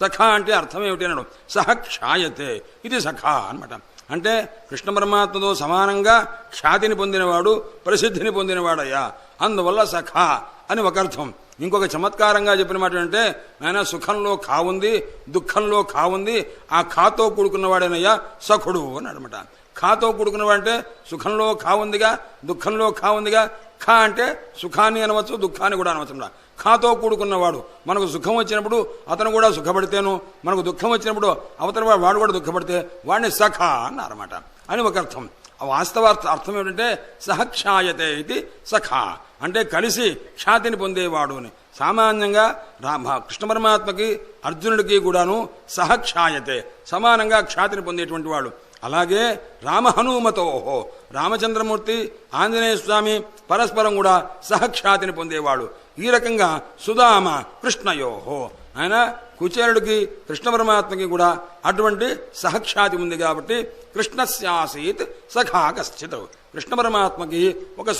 సఖ అంటే అర్థం ఏమిటి అన్నాడు సహ క్షాయతే. ఇది సఖ అనమాట అంటే కృష్ణ పరమాత్మతో సమానంగా ఖ్యాతిని పొందినవాడు ప్రసిద్ధిని పొందినవాడయ్యా. అందువల్ల సఖ అని ఒక అర్థం. ఇంకొక చమత్కారంగా చెప్పిన మాట అంటే నాయన సుఖంలో కావుంది దుఃఖంలో కావుంది ఆ ఖాతో కూడుకున్నవాడేనయ్యా సఖుడు అని అనమాట ఖాతో కూడుకున్నవాడంటే సుఖంలో కావుందిగా దుఃఖంలో కావుందిగా ఖా అంటే సుఖాన్ని అనవచ్చు దుఃఖాన్ని కూడా అనవచ్చు. ఖాతో కూడుకున్నవాడు. మనకు సుఖం వచ్చినప్పుడు అతను కూడా సుఖపడితేను మనకు దుఃఖం వచ్చినప్పుడు అవతల వాడు వాడు కూడా దుఃఖపడితే వాడిని సఖ అన్నారన్నమాట. అని ఒక అర్థం. ఆ వాస్తవ అర్థం ఏమిటంటే సహక్షాయతే ఇది సఖ. అంటే కలిసి ఖ్యాతిని పొందేవాడు అని. సామాన్యంగా రామ కృష్ణ పరమాత్మకి అర్జునుడికి కూడాను సహక్షాయతే. సమానంగా ఖ్యాతిని పొందేటువంటి వాడు. అలాగే రామ హనుమతోహో రామచంద్రమూర్తి ఆంజనేయ స్వామి పరస్పరం కూడా సహఖ్యాతిని పొందేవాడు. ఈ రకంగా సుధామ కృష్ణయోహో. ఆయన కుచేరుడికి కృష్ణ పరమాత్మకి కూడా అటువంటి సహఖ్యాతి ఉంది కాబట్టి కృష్ణస్యాసీత్ సఖా కశ్చిత్ కృష్ణ పరమాత్మకి ఒక